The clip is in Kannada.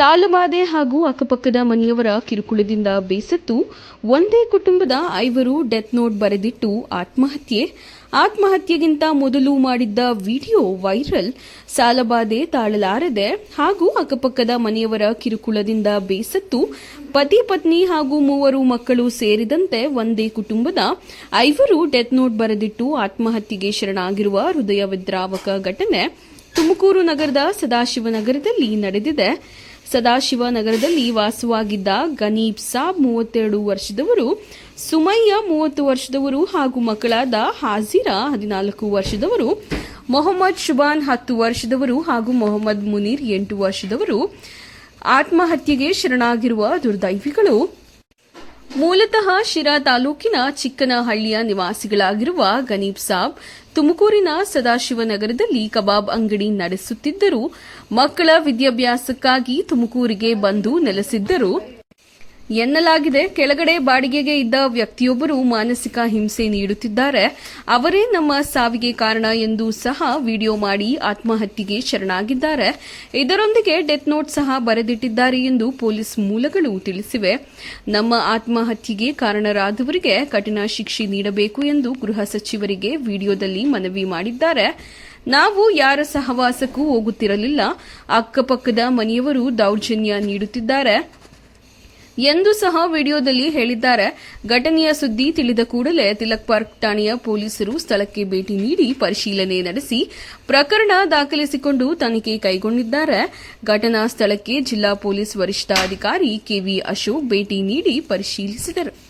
ಸಾಲಬಾಧೆ ಹಾಗೂ ಅಕ್ಕಪಕ್ಕದ ಮನೆಯವರ ಕಿರುಕುಳದಿಂದ ಬೇಸತ್ತು ಒಂದೇ ಕುಟುಂಬದ ಐವರು ಡೆತ್ ನೋಟ್ ಬರೆದಿಟ್ಟು ಆತ್ಮಹತ್ಯೆ. ಆತ್ಮಹತ್ಯೆಗಿಂತ ಮೊದಲು ಮಾಡಿದ್ದ ವಿಡಿಯೋ ವೈರಲ್. ಸಾಲಬಾಧೆ ತಾಳಲಾರದೆ ಹಾಗೂ ಅಕ್ಕಪಕ್ಕದ ಮನೆಯವರ ಕಿರುಕುಳದಿಂದ ಬೇಸತ್ತು ಪತಿ ಪತ್ನಿ ಹಾಗೂ ಮೂವರು ಮಕ್ಕಳು ಸೇರಿದಂತೆ ಒಂದೇ ಕುಟುಂಬದ ಐವರು ಡೆತ್ ನೋಟ್ ಬರೆದಿಟ್ಟು ಆತ್ಮಹತ್ಯೆಗೆ ಶರಣಾಗಿರುವ ಹೃದಯ ವಿದ್ರಾವಕ ಘಟನೆ ತುಮಕೂರು ನಗರದ ಸದಾಶಿವನಗರದಲ್ಲಿ ನಡೆದಿದೆ. ಸದಾಶಿವನಗರದಲ್ಲಿ ವಾಸವಾಗಿದ್ದ ಗನೀಬ್ ಸಾಬ್ ಮೂವತ್ತೆರಡು ವರ್ಷದವರು, ಸುಮಯ್ಯ ಮೂವತ್ತು ವರ್ಷದವರು ಹಾಗೂ ಮಕ್ಕಳಾದ ಹಾಜಿರಾ ಹದಿನಾಲ್ಕು ವರ್ಷದವರು, ಮೊಹಮ್ಮದ್ ಶುಬಾನ್ ಹತ್ತು ವರ್ಷದವರು ಹಾಗೂ ಮೊಹಮ್ಮದ್ ಮುನೀರ್ ಎಂಟು ವರ್ಷದವರು ಆತ್ಮಹತ್ಯೆಗೆ ಶರಣಾಗಿರುವ ದುರ್ದೈವಿಗಳು. ಮೂಲತಃ ಶಿರಾ ತಾಲೂಕಿನ ಚಿಕ್ಕನಹಳ್ಳಿಯ ನಿವಾಸಿಗಳಾಗಿರುವ ಗನೀಬ್ ಸಾಬ್, ತುಮಕೂರಿನ ಸದಾಶಿವನಗರದಲ್ಲಿ ಕಬಾಬ್ ಅಂಗಡಿ ನಡೆಸುತ್ತಿದ್ದರು. ಮಕ್ಕಳ ವಿದ್ಯಾಭ್ಯಾಸಕ್ಕಾಗಿ ತುಮಕೂರಿಗೆ ಬಂದು ನೆಲೆಸಿದ್ದರು. ಎನ್ನಲಾಗಿದೆ. ಕೆಳಗಡೆ ಬಾಡಿಗೆಗೆ ಇದ್ದ ವ್ಯಕ್ತಿಯೊಬ್ಬರು ಮಾನಸಿಕ ಹಿಂಸೆ ನೀಡುತ್ತಿದ್ದಾರೆ. ಅವರೇ ನಮ್ಮ ಸಾವಿಗೆ ಕಾರಣ ಎಂದು ಸಹ ವಿಡಿಯೋ ಮಾಡಿ ಆತ್ಮಹತ್ಯೆಗೆ ಶರಣಾಗಿದ್ದಾರೆ. ಇದರೊಂದಿಗೆ ಡೆತ್ ನೋಟ್ ಸಹ ಬರೆದಿಟ್ಟಿದ್ದಾರೆ ಎಂದು ಪೊಲೀಸ್ ಮೂಲಗಳು ತಿಳಿಸಿವೆ. ನಮ್ಮ ಆತ್ಮಹತ್ಯೆಗೆ ಕಾರಣರಾದವರಿಗೆ ಕಠಿಣ ಶಿಕ್ಷೆ ನೀಡಬೇಕು ಎಂದು ಗೃಹ ಸಚಿವರಿಗೆ ವಿಡಿಯೋದಲ್ಲಿ ಮನವಿ ಮಾಡಿದ್ದಾರೆ. ನಾವು ಯಾರ ಸಹವಾಸಕ್ಕೂ ಹೋಗುತ್ತಿರಲಿಲ್ಲ. ಅಕ್ಕಪಕ್ಕದ ಮನೆಯವರು ದೌರ್ಜನ್ಯ ನೀಡುತ್ತಿದ್ದಾರೆ. ಎಂದು ಸಹ ವಿಡಿಯೋದಲ್ಲಿ ಹೇಳಿದ್ದಾರೆ. ಘಟನೆಯ ಸುದ್ದಿ ತಿಳಿದ ಕೂಡಲೇ ತಿಲಕ್ ಪಾರ್ಕ್ ಠಾಣೆಯ ಪೊಲೀಸರು ಸ್ಥಳಕ್ಕೆ ಭೇಟಿ ನೀಡಿ ಪರಿಶೀಲನೆ ನಡೆಸಿ ಪ್ರಕರಣ ದಾಖಲಿಸಿಕೊಂಡು ತನಿಖೆ ಕೈಗೊಂಡಿದ್ದಾರೆ. ಘಟನಾ ಸ್ಥಳಕ್ಕೆ ಜಿಲ್ಲಾ ಪೊಲೀಸ್ ವರಿಷ್ಠಾಧಿಕಾರಿ ಕೆವಿ ಅಶೋಕ್ ಭೇಟಿ ನೀಡಿ ಪರಿಶೀಲಿಸಿದರು.